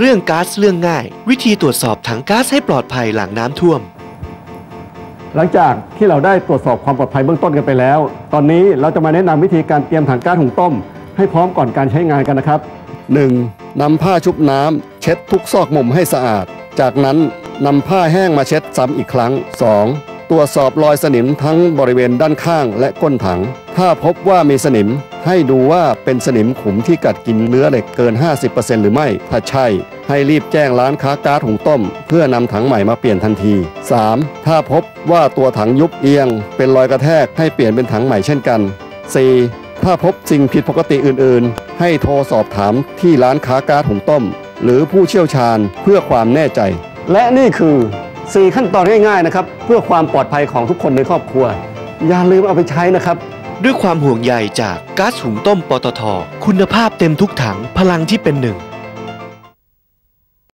เรื่องก๊าซเรื่องง่าย วิธีตรวจสอบถังก๊าซให้ปลอดภัยหลังน้ำท่วม หลังจากที่เราได้ตรวจสอบความปลอดภัยเบื้องต้นกันไปแล้ว ตอนนี้เราจะมาแนะนำวิธีการเตรียมถังก๊าซหุงต้ม ให้พร้อมก่อนการใช้งานกันนะครับ 1. นำผ้าชุบน้ำเช็ดทุกซอกมุมให้สะอาด จากนั้นนำผ้าแห้งมาเช็ดซ้ำอีกครั้ง 2. ตรวจสอบรอยสนิมทั้งบริเวณด้านข้างและก้นถัง ถ้าพบว่ามีสนิม ให้ดูว่าเป็นสนิมขุมที่กัดกินเนื้อเหล็กเกิน 50%หรือไม่ ถ้าใช่ ให้รีบแจ้งร้านค้าก๊าซหุงต้ม เพื่อนำถังใหม่มาเปลี่ยนทันที 3. ถ้าพบว่าตัวถังยุบเอียง เป็นรอยกระแทกให้เปลี่ยนเป็นถังใหม่เช่นกัน 4. ถ้าพบสิ่งผิดปกติอื่น ๆ ให้โทรสอบถามที่ร้านค้าก๊าซหุงต้ม หรือผู้เชี่ยวชาญเพื่อความแน่ใจ และนี่คือ 4 ขั้นตอนง่ายๆนะครับเพื่อความปลอดภัยของทุกคนในครอบครัว อย่าลืมเอาไปใช้นะครับ ด้วยความห่วงใยจากก๊าซหุงต้มปตท คุณภาพเต็มทุกถังพลังที่เป็นหนึ่ง